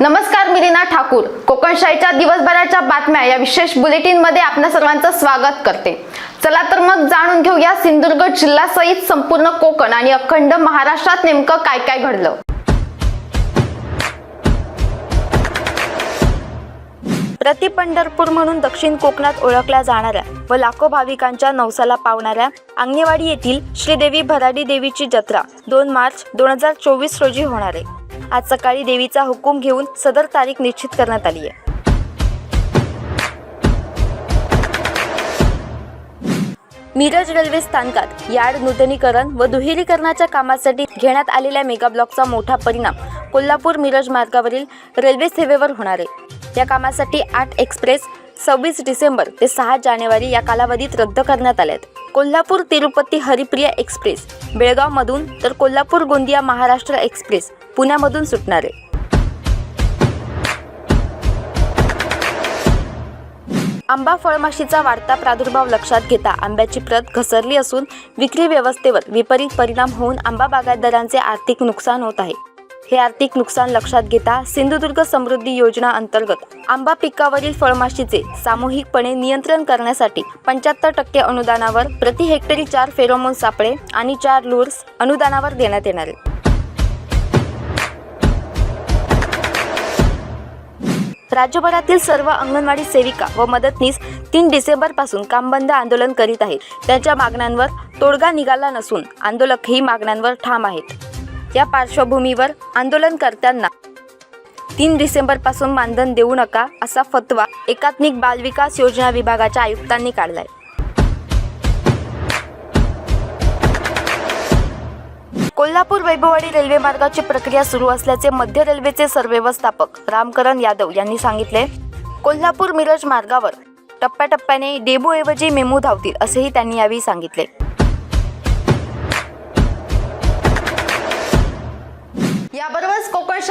नमस्कार मी रीना ठाकूर. कोकणशाहीच्या दिवसभराच्या बातम्या या विशेष बुलेटिनमध्ये आपल्या सर्वांचं स्वागत करते. चला तर मग जाणून घेऊया सिंधुदुर्ग जिल्ह्यासहित संपूर्ण कोकण आणि अखंड महाराष्ट्रात नेमकं काय काय घडलं. प्रति पंढरपूर म्हणून दक्षिण कोकणात ओळखल्या जाणाऱ्या व लाखो भाविकांच्या नवसाला पावणाऱ्या आंगणेवाडी येथील श्रीदेवी भराडी देवीची जत्रा दोन मार्च दोन हजार चोवीस रोजी होणार आहे. आज सकाळी देवीचा हुकूम घेऊन सदर तारीख निश्चित करण्यात आली आहे. मिरज रेल्वे स्थानकात यार्ड नूतनीकरण व दुहेरीकरणाच्या कामासाठी घेण्यात आलेल्या मेगा ब्लॉकचा मोठा परिणाम कोल्हापूर मिरज मार्गावरील रेल्वे सेवेवर होणार आहे. या कामासाठी आठ एक्सप्रेस सव्वीस डिसेंबर ते सहा जानेवारी या कालावधीत रद्द करण्यात आल्यात कोल्हापूर तिरुपती हरिप्रिया एक्सप्रेस बेळगावमधून तर कोल्हापूर गोंदिया महाराष्ट्र एक्सप्रेस पुण्यामधून सुटणार. आहे आंबा फळमाशीचा वाढता प्रादुर्भाव लक्षात घेता आंब्याची प्रत घसरली असून विक्री व्यवस्थेवर विपरीत परिणाम होऊन आंबा बागायतदारांचे आर्थिक नुकसान होत आहे. हे आर्थिक नुकसान लक्षात घेता सिंधुदुर्ग समृद्धी योजना अंतर्गत आंबा पिकावरील फळमाशीचे सामूहिकपणे नियंत्रण करण्यासाठी पंच्याहत्तर टक्के अनुदानावर प्रति हेक्टरी चार फेरोमोन सापळे आणि चार लूर्स अनुदानावर देण्यात येणार आहे. राज्यभरातील सर्व अंगणवाडी सेविका व मदतनीस तीन डिसेंबरपासून आंदोलन करीत आहेत. त्यांच्या मागण्यांवर तोडगा निघाला नसून आंदोलकही मागण्यांवर ठाम आहेत. या पार्श्वभूमीवर आंदोलनकर्त्यांना तीन डिसेंबरपासून मानधन देऊ नका असा फतवा एकात्मिक बालविकास योजना विभागाच्या आयुक्तांनी काढलाय. कोल्हापूर वैभववाडी रेल्वे मार्गाची प्रक्रिया सुरू असल्याचे मध्य रेल्वेचे सरव्यवस्थापक रामकरण यादव यांनी सांगितले. कोल्हापूर मिरज मार्गावर टप्प्याटप्प्याने डेबूऐवजी मेमू धावतील असेही त्यांनी यावेळी सांगितले.